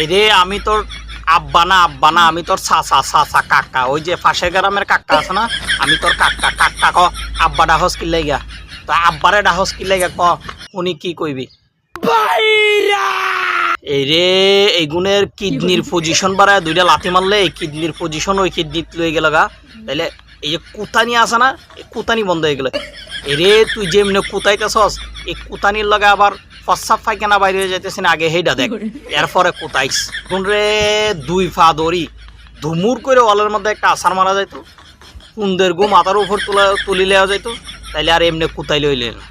এই রে, আমি তোর আব্বা না আব্বা না, আমি তোর চাচা চাচা কাকা। ওই যে পাশের গ্রামের কাকা আছে না, আমি তোর কাকা। কাকা ক, আব্বা ডাহস কি লাইগা তো আব্বারে ডাহস কি লাইগা ক, উনি কি কইবি? এই রে, এই গুণের কিডনির পজিশন বাড়ায় দুইটা লাথি মারলে, এই কিডনির পজিশন ওই কিডনিত লয়ে গেল গা। তাইলে এই যে কুতানি আছে না, এই কুতানি বন্ধ হয়ে গেল। এই রে, তুই যেমনি কুতাইতেছস, এই কুতানির লগে আবার প্রস্রাব পায়খানা বাইরে হয়ে যাইতেছে না আগে হেইটা দেখ। এরপরে কোথাইস কোন রে দুই ফা দড়ি ধুমুর করে ওয়ালের মধ্যে একটা আসার মারা যাইতো। কুন্দের গু মাথার উপর তুলা তুলি লেওয়া যাইতো। তাইলে আর এমনি কুতাই লইলে না।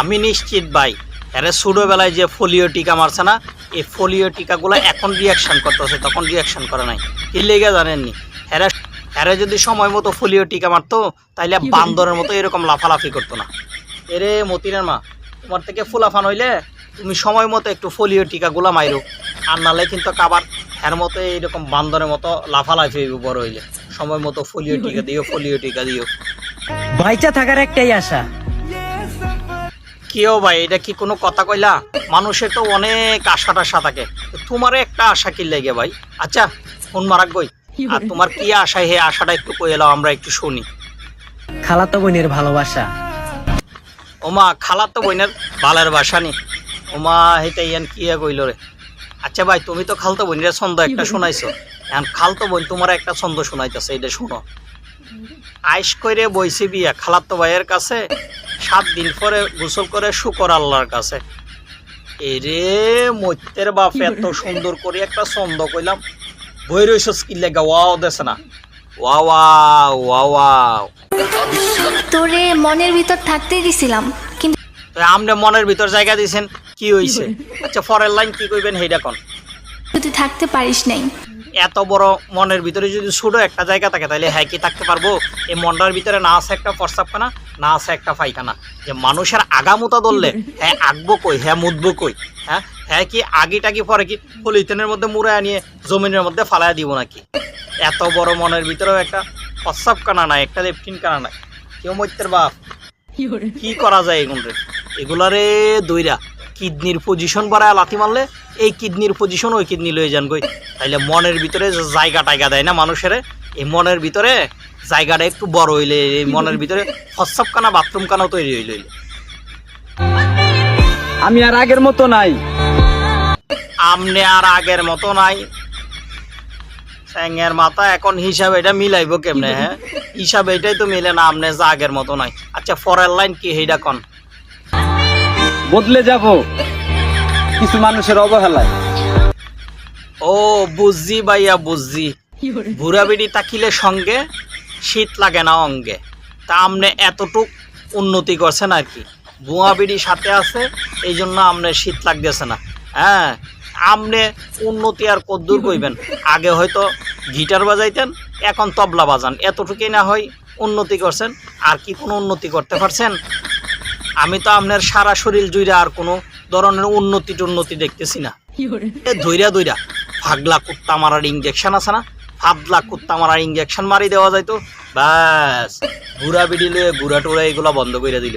আমি নিশ্চিত ভাই এরা ছোটোবেলায় যে ফোলিও টিকা মারছে না এই ফোলিও টিকাগুলো এখন রিয়াকশন করতেছে তখন রিয়াকশন করে নাই। কি লেগে জানেননি? এরা এরা যদি সময় মতো ফোলিও টিকা মারতো তাইলে বান্দরের মতো এরকম লাফালাফি করতো না। এরে মতিনের মা তোমার থেকে ফুলাফান হইলে তুমি সময় মতো একটু ফোলিও টিকাগুলো মাইরো। আর নালে কিন্তু কাবার এর মতো এরকম বান্দরের মতো লাফালাফি হইবো বড় হইলে। সময় মতো ফোলিও টিকা দিও ফোলিও টিকা দিও। বাইচা থাকার একটাই আশা। কেও ভাই এটা কি কোনো কথা কইলা? মানুষের তো অনেক আশা টাশা থাকে। তো তোমার একটা আশা কি লাগে ভাই? আচ্ছা ফোন মারাক গই আর তোমার কি আশা হে আশাটা একটু কই এলাও আমরা একটু শুনি। খালাতো বোনের ভালোবাসা। ওমা খালার তো বোনের বালের বাসা নি। ওমা হেতে ইয়ান কি কইল রে। আচ্ছা ভাই তুমি তো খালতো বোনের ছন্দ একটা শোনাইছো। এখন খালতো বোন তোমার একটা ছন্দ শোনাইতেছে এটা শুনো। আইস করে বইছি বিয়া খালাতো ভাইয়ের কাছে সাত দিন পরে গোসল করে শুকর আল্লাহর কাছে। এরে মৈত্যের বাপ এত সুন্দর করে একটা ছন্দ কইলাম। বই রইস কি লেগা ওয়াও দেছে না ওয়া ওয়াও ওয়া তোরে মনের ভিতর থাকতেই দিছিলাম কিন্তু আপনি মনের ভিতর জায়গা দিয়েছেন কি হইছে? আচ্ছা ফরের লাইন কি কইবেন হেইডা কোন? তুই থাকতে পারিস নাই। এত বড় মনের ভিতরে যদি ছোট একটা জায়গা থাকে তাহলে হ্যাঁ কি থাকতে পারব? এই মনটার ভিতরে না আছে একটা প্রস্তাবখানা না আছে একটা পায়খানা। যে মানুষের আগামুতা ধরলে হ্যাঁ আঁকবো কই? হ্যাঁ মুদবো কই? হ্যাঁ হ্যাঁ কি আগে টাকি পরে কি পলিথিনের মধ্যে মুড়ে আনিয়ে জমিনের মধ্যে ফালায় দিব নাকি? এত বড় মনের ভিতরেও একটা প্রস্তাব কানা নাই একটা লেফটিন কানা নাই। কেউ মৈত্যের বাপ। কি করা? যায় এগুলো এগুলারে দইরা। কিডনির পজিশন বাড়ায় লাথি মারলে এই কিডনির পজিশন ওই কিডনি লয়ে যান গই। তাইলে মনের ভিতরে জায়গা টাইগা দেয় না মানুষের এই মনের ভিতরে জায়গাটা একটু বড় হইলে এই মনের ভিতরে ফসব কানা বাথরুম কানাও তৈরি হইলে আমি আর আগের মতো নাই। আমনে আর আগের মতো নাই। স্যাংয়ের মাথা এখন হিসাব এটা মিলাইবো কেমনে হ্যাঁ? হিসাব এটাই তো মিলে না আমনে যা আগের মতো নাই। আচ্ছা ফরের লাইন কি হেইটা কন? বদলে যাব কিছু মানুষের অবহেলায়। ও, বুঝছি ভাইয়া, বুঝছি। বুড়া বেড়ি তাকিলে সঙ্গে, শীত লাগে না অঙ্গে। তা আমনে এতটুক উন্নতি করছেন আর কি বুয়া বিড়ি সাথে আছে, এই জন্য আমনে শীত লাগতেছে না। হ্যাঁ আমনে উন্নতি আর কদ্দূর কইবেন? আগে হয়তো গিটার বাজাইতেন, এখন তবলা বাজান। এতটুকুই না হয় উন্নতি করছেন, আর কি কোনো উন্নতি করতে পারছেন? আমি তো আপনার সারা শরীর জুইরা আর কোনো ধরনের উন্নতি টুন্নতি দেখতেছি না। ধৈরা ধৈরা ধইরা ফাগলা কুত্তা মারার ইঞ্জেকশন আছে না? ফাদলা কুত্তা মারার ইঞ্জেকশন মারি দেওয়া যায় তো ব্যাস ঘুরা বিড়িলে ঘুরা টুরা এগুলা বন্ধ করে দিল